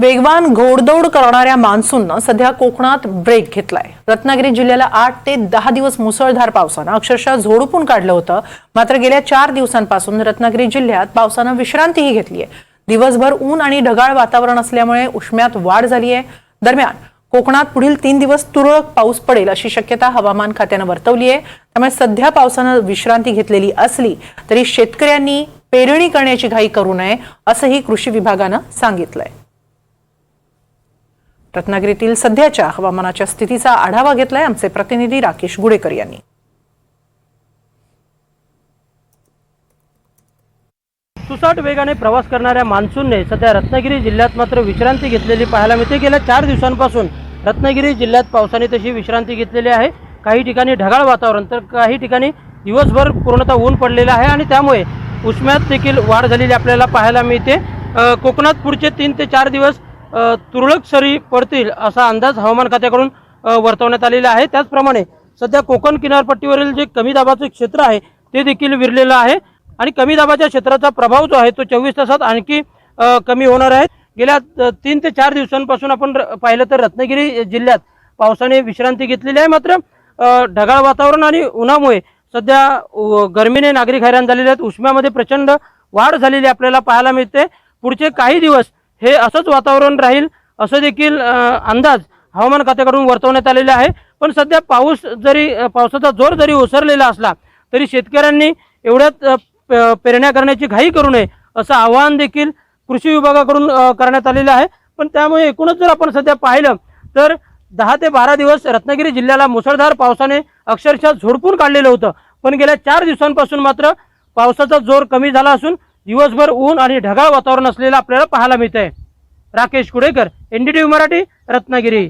वेगवान घोडदौड करणाऱ्या मान्सूननं सध्या कोकणात ब्रेक घेतलाय. रत्नागिरी जिल्ह्याला आठ ते दहा दिवस मुसळधार पावसानं अक्षरशः झोडपून काढलं होतं. मात्र गेल्या चार दिवसांपासून रत्नागिरी जिल्ह्यात पावसानं विश्रांतीही घेतली आहे दिवसभर ऊन आणि ढगाळ वातावरण असल्यामुळे उष्म्यात वाढ झाली आहे दरम्यान कोकणात पुढील तीन दिवस तुरळक पाऊस पडेल अशी शक्यता हवामान खात्यानं वर्तवली आहे त्यामुळे सध्या पावसानं विश्रांती घेतलेली असली तरी शेतकऱ्यांनी पेरणी करण्याची घाई करू नये असंही कृषी विभागानं सांगितलंय. रत्नागिरीतील सध्याच्या हवामानाच्या स्थितीचा आढावा घेतलाय आमचे प्रतिनिधी राकेश गुडेकर यांनी. सुसाट वेगाने प्रवास करणाऱ्या मान्सूनने सध्या रत्नागिरी जिल्ह्यात मात्र विश्रांती घेतलेली पाहायला मिळते. गेल्या चार दिवसांपासून रत्नागिरी जिल्ह्यात पावसाने तशी विश्रांती घेतलेली आहे. काही ठिकाणी ढगाळ वातावरण तर काही ठिकाणी दिवसभर पूर्णतः ऊन पडलेलं आहे आणि त्यामुळे उष्म्यात देखील वाढ झालेली आपल्याला पाहायला मिळते. कोकणात पुढचे तीन ते चार दिवस तुरळक सरी पडतील असा अंदाज हवामान खात्याकडून वर्तवण्यात आलेला आहे. त्याचप्रमाणे सध्या कोकण किनारपट्टीवरील जे कमी दाबाचं क्षेत्र आहे ते देखील विरलेलं आहे. आणि कमी दाबाच्या क्षेत्राचा प्रभाव जो आहे तो चोवीस तासात आणखी कमी होणार आहे. गेल्या तीन ते चार दिवसांपासून आपण र- पाहिलं तर रत्नागिरी जिल्ह्यात पावसाने विश्रांती घेतलेली आहे. मात्र ढगाळ वातावरण आणि उन्हामुळे सध्या गरमीने नागरिक हैराण झालेले आहेत. उष्म्यामध्ये प्रचंड वाढ झालेली आपल्याला पाहायला मिळते. पुढचे काही दिवस हे असंच वातावरण राहील असं देखील अंदाज हवामान खात्याकडून वर्तवण्यात आलेला आहे. पण सध्या पाऊस जरी पावसाचा जोर जरी ओसरलेला असला तरी शेतकऱ्यांनी एवढ्यात प- पेरण्या करण्याची घाई करू नये असं आवाहन देखील कृषी विभागाकडून करण्यात आलेलं आहे. पण त्यामुळे एकूणच जर आपण सध्या पाहिलं तर दहा ते बारा दिवस रत्नागिरी जिल्ह्याला मुसळधार पावसाने अक्षरशः झोडपून काढलेलं होतं. पण गेल्या चार दिवसांपासून मात्र पावसाचा जोर कमी झाला असून दिवसभर ऊन आणि ढगाळ वातावरण असलेलं आपल्याला पाहायला मिळतंय. राकेश कुडेकर एनडीटीव्ही मराठी रत्नागिरी.